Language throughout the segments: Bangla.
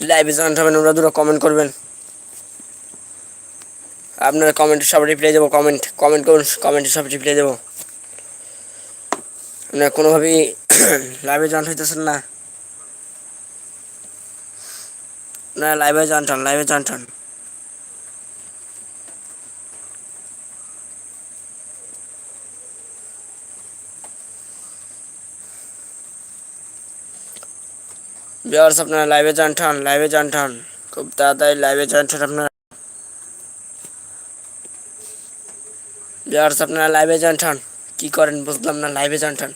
লাইভে জয়েন হবেন ওরা দুটো কমেন্ট করবেন। আপনার কমেন্টে সব রিপ্লাই দেবো কমেন্ট কমেন্ট করুন কমেন্টে সব রিপ্লাই দেবো। আপনার কোনোভাবেই লাইভে জয়েন হইতেছেন না। না লাইভে হন লাইভে হন। ভিউয়ার্স আপনারা লাইভে জয়েন্ট হন লাইভে জয়েন্ট হন খুব তাড়াতাড়ি লাইভে জয়েন্ট হন আপনারা ভিউয়ার্স আপনারা লাইভে জয়েন্ট হন কি করেন বুঝলাম না লাইভে জয়েন্ট হন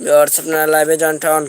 ভিউয়ার্স আপনারা লাইভে জয়েন্ট হন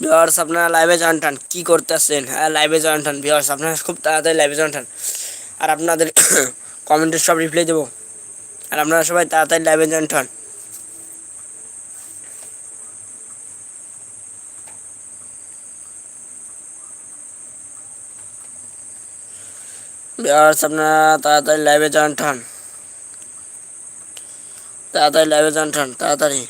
ভিউয়ার্স আপনারা লাইভে জয়েন্ট হন। কী করতেছেন? হ্যাঁ লাইভে জয়েন্ট হন ভিউয়ার্স আপনারা খুব তাড়াতাড়ি লাইভে জয়েন্ট হন। আর আপনাদের কমেন্টের সব রিপ্লাই দেবো। আর আপনারা সবাই তাড়াতাড়ি লাইভে জয়েন্ট হন। ভিউয়ার্স আপনারা তাড়াতাড়ি লাইভে জয়েন্ট হন। তাড়াতাড়ি লাইভে জয়েন্ট হন, তাড়াতাড়ি।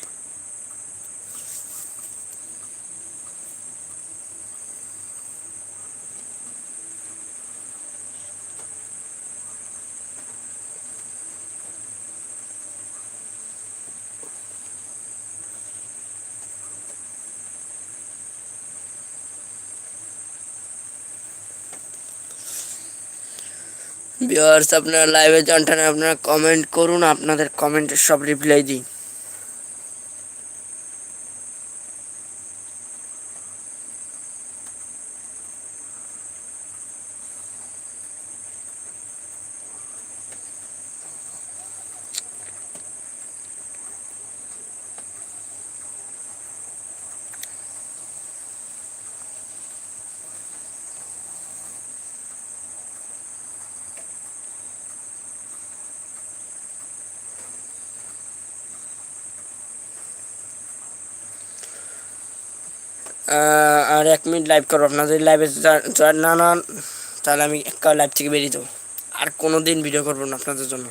ভিউয়ার্স আপনারা লাইভে জয়েন্ট হন আপনারা কমেন্ট করুন আপনাদের কমেন্টের সব রিপ্লাই দিই। আর এক মিনিট লাইভ করব যদি লাইভে জয়েন না না হন, তাহলে আমি লাইভ থেকে বেরিয়ে যাব। আর কোনো দিন ভিডিও করব না আপনাদের জন্য।